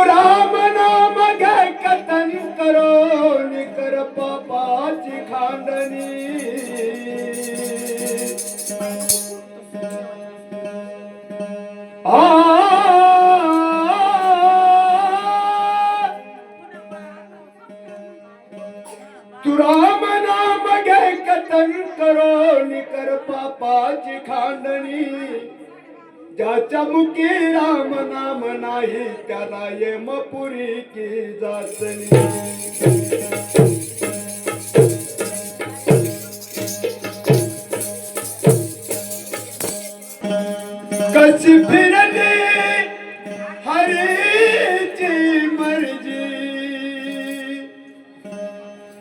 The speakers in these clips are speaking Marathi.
تون رام نام کي ڪن ڪرو نڪر ڪر پاپا جي کاندني رام نام کي ڪت ڪرو نڪر ڪر پاپا جي ज्याच्या मुखी राम नाम नाही त्याला येम पुरी की जाचणी कशी फिरली हरीची मर्जी?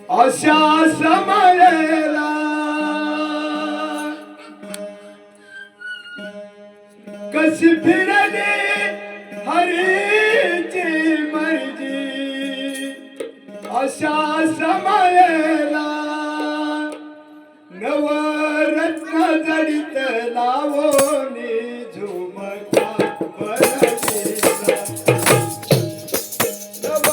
अशा समय कशी फिरली हरीची मर्जी. अशा समयला नवरत्न जडित लावोनी झुमका बरं नव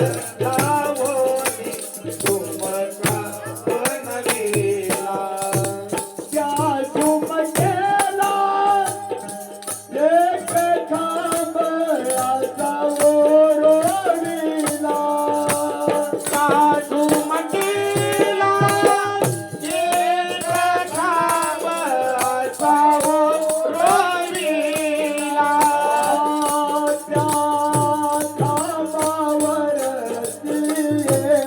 la, la. good.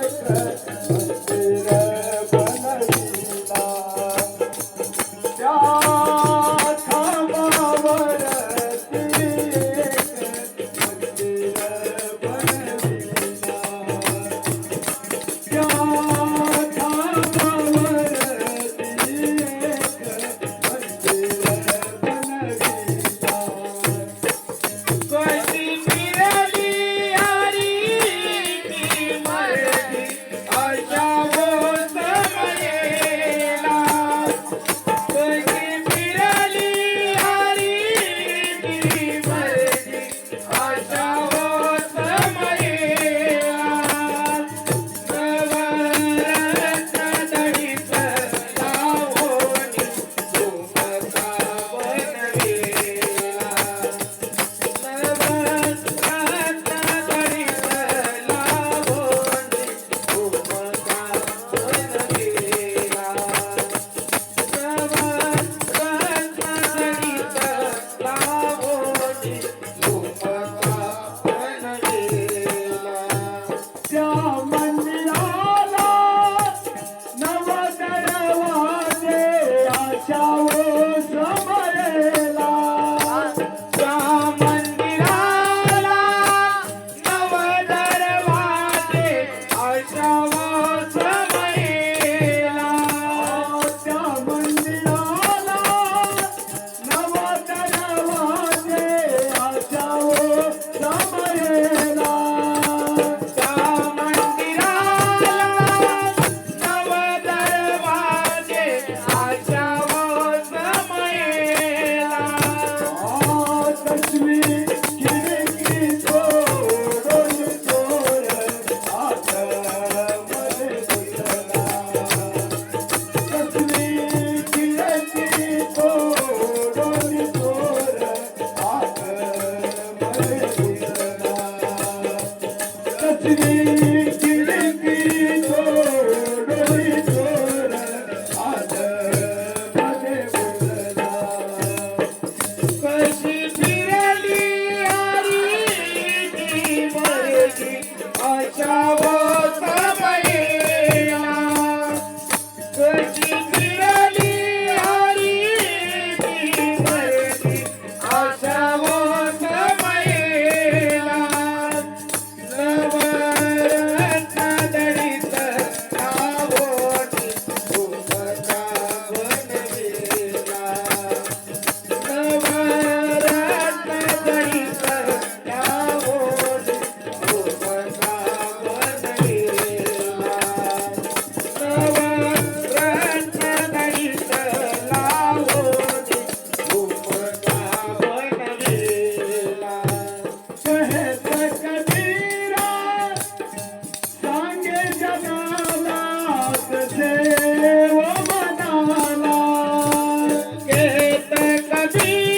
See.